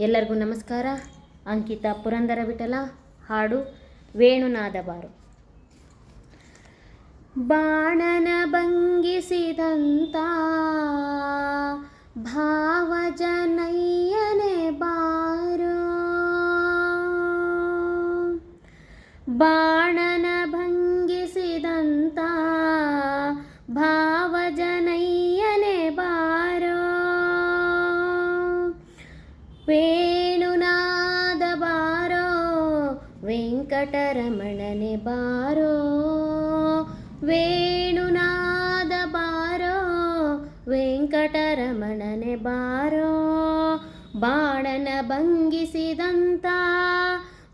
ಎಲ್ಲರಿಗೂ ನಮಸ್ಕಾರ. ಅಂಕಿತ ಪುರಂದರ ವಿಠಲ ಹಾಡು ವೇಣುನಾದ ಬಾರು ಬಾಣನ ಭಂಗಿಸಿದಂತ ಭಾವಜನಯ್ಯನೆ ಬಾರು. ಬಾಣನ ವೆಂಕಟರಮಣನೆ ಬಾರೋ, ವೇಣುನಾದ ಬಾರೋ, ವೆಂಕಟರಮಣನೆ ಬಾರೋ, ಬಾಣನ ಭಂಗಿಸಿದಂತ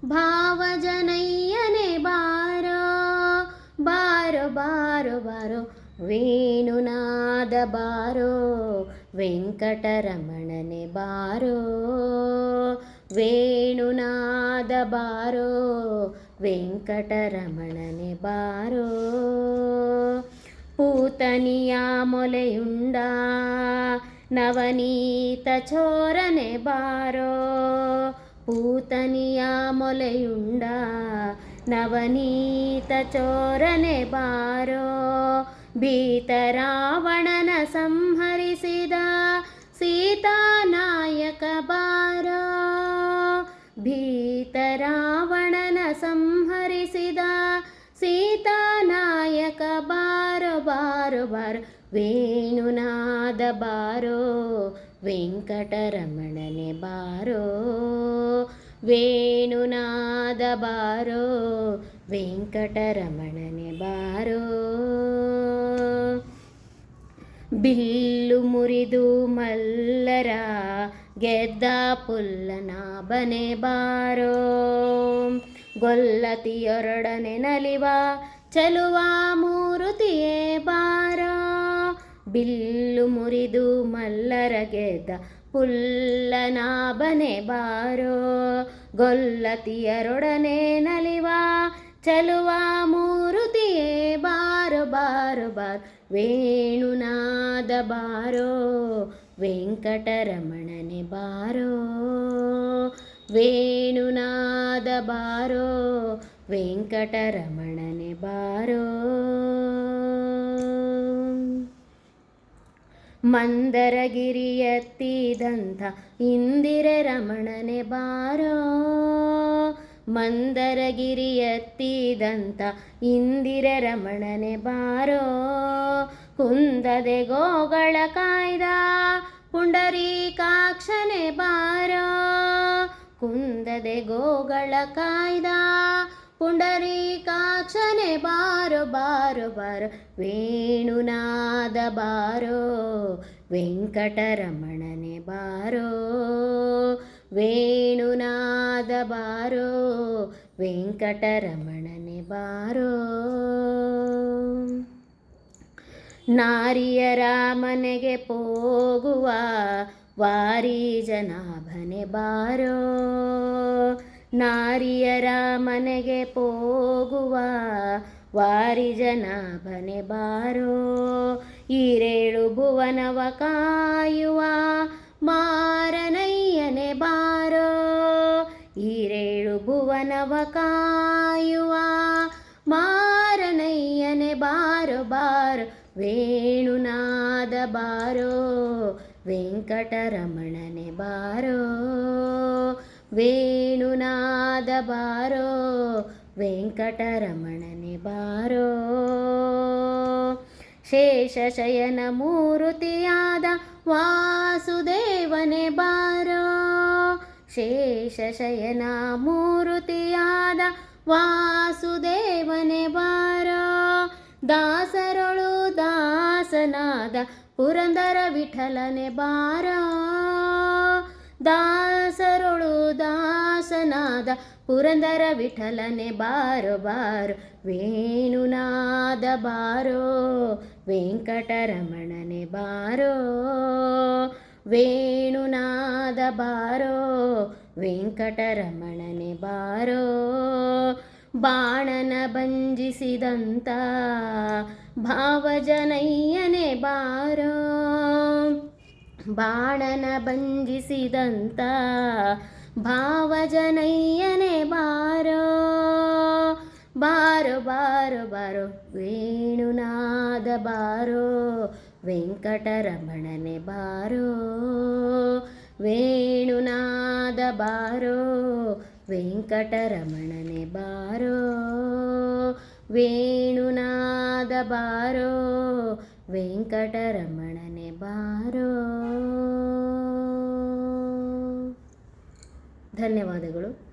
ಭಾವಜನಯ್ಯನೆ ಬಾರೋ ಬಾರೋ ಬಾರೋ ಬಾರೋ, ವೇಣುನಾದ ಬಾರೋ, ವೆಂಕಟರಮಣನೆ ಬಾರೋ. ವೇಣುನಾದ ಬಾರೋ, ವೆಂಕಟರಮಣನೆ ಬಾರೋ. ಪೂತನಿಯ ಮೊಲೆಯುಂಡ, ನವನೀತ ಚೋರನೆ ಬಾರೋ. ಪೂತನಿಯ ಮೊಲೆಯುಂಡ, ನವನೀತ ಚೋರನೆ ಬಾರೋ. ಭೀತರಾವಣನ ಸಂಹರಿಸಿದ ಸೀತಾನಾಯಕ ಬಾರೋ. ಸಂಹರಿಸಿದ ಸೀತಾನಾಯಕ ಬಾರೋ ಬಾರೋ ಬಾರೋ, ವೇಣುನಾದ ಬಾರೋ, ವೆಂಕಟರಮಣನೆ ಬಾರೋ, ವೇಣುನಾದ ಬಾರೋ, ವೆಂಕಟರಮಣನೆ ಬಾರೋ. ಬಿಲ್ಲು ಮುರಿದು ಮಲ್ಲರ, ಗೆದ್ದ ಪುಲ್ಲನಾಭನೆ ಬಾರೋ. ಗೊಲ್ಲತಿಯೊರಡನೆ ನಲಿವ, ಚಲುವ ಮೂರುತಿಯೇ ಬಾರ. ಬಿಲ್ಲು ಮುರಿದು ಮಲ್ಲರ ಗೆದ್ದ ಪುಲ್ಲನಾಭನೆ ಬಾರೋ. ಗೊಲ್ಲತಿಯರೊಡನೆ ನಲಿವ, ಚಲುವ ಮೂರುತಿಯೇ ಬಾರು ಬಾರು, ಬಾರ್. ವೇಣುನಾದ ಬಾರೋ, ವೆಂಕಟರಮಣನೆ ಬಾರೋ. ವೇಣುನಾದ ಬಾರೋ, ವೆಂಕಟರಮಣನೆ ಬಾರೋ. ಮಂದರಗಿರಿಯತ್ತಿದಂಥ ಇಂದಿರ ರಮಣನೆ ಬಾರೋ, ಮಂದರಗಿರಿಯತ್ತಿದಂಥ ಇಂದಿರ ರಮಣನೆ ಬಾರೋ. ಕುಂದದೆ ಗೋಗಳ ಕಾಯ್ದ ಪುಂಡರೀಕಾಕ್ಷನೆ ಬಾರೋ. ಕುಂದದೆ ಗೋಗಳ ಕಾಯ್ದ. ಪುಂಡರೀಕಾಕ್ಷನೆ ಬಾರೋ ಬಾರೋ ಬಾರೋ, ವೇಣುನಾದ ಬಾರೋ, ವೆಂಕಟರಮಣನೆ ಬಾರೋ, ವೇಣುನಾದ ಬಾರೋ, ವೆಂಕಟರಮಣನೆ ಬಾರೋ. ನಾರಿಯರ ಮನೆಗೆ ಹೋಗುವ ವಾರಿ ಜನಾಭನೆ ಬಾರೋ. ನಾರಿಯರ ಮನೆಗೆ ಹೋಗುವ ವಾರಿ ಜನಾಭನೆ ಬಾರೋ. ಈರೇಳು ಭುವನವ ಕಾಯುವ ಮಾರನಯ್ಯನೆ ಬಾರೋ. ಈರೇಳು ಭುವನವ ಕಾಯುವ ಮಾರನಯ್ಯನೆ ಬಾರೋ ಬಾರೋ. ವೇಣುನಾದ ಬಾರೋ. ವೆಂಕಟರಮಣನೆ ಬಾರೋ ವೇಣುನಾದ ಬಾರೋ ವೆಂಕಟರಮಣನೆ ಬಾರೋ. ಶೇಷಶಯನ ಮೂರುತಿಯಾದ ವಾಸುದೇವನೆ ಬಾರೋ ಶೇಷಶಯನ ಮೂರುತಿಯಾದ ವಾಸುದೇವನೆ ಬಾರೋ ಪುರಂದರ ವಿಠಲನೆ ಬಾರ. ದಾಸರೊಳು ದಾಸನಾದ ಪುರಂದರ ವಿಠಲನೆ ಬಾರೋ ಬಾರೋ. ವೇಣುನಾದ ಬಾರೋ, ವೆಂಕಟರಮಣನೆ ಬಾರೋ. ವೇಣುನಾದ ಬಾರೋ, ವೆಂಕಟರಮಣನೆ ಬಾರೋ. ಬಾಣನ ಬಂಜಿಸಿದಂತ ಭಾವಜನಯ್ಯನೆ ಬಾರೋ. ಬಾಣನ ಬಂಜಿಸಿದಂತ ಭಾವಜನಯ್ಯನೆ ಬಾರೋ. ಬಾರೋ ಬಾರೋ ಬಾರೋ, ವೇಣುನಾದ ಬಾರೋ. ವೆಂಕಟರಮಣನೆ ಬಾರೋ. ವೇಣುನಾದ ಬಾರೋ. ವೆಂಕಟರಮಣನೆ ಬಾರೋ ವೇಣುನಾದ ಬಾರೋ ವೆಂಕಟರಮಣನೆ ಬಾರೋ. ಧನ್ಯವಾದಗಳು.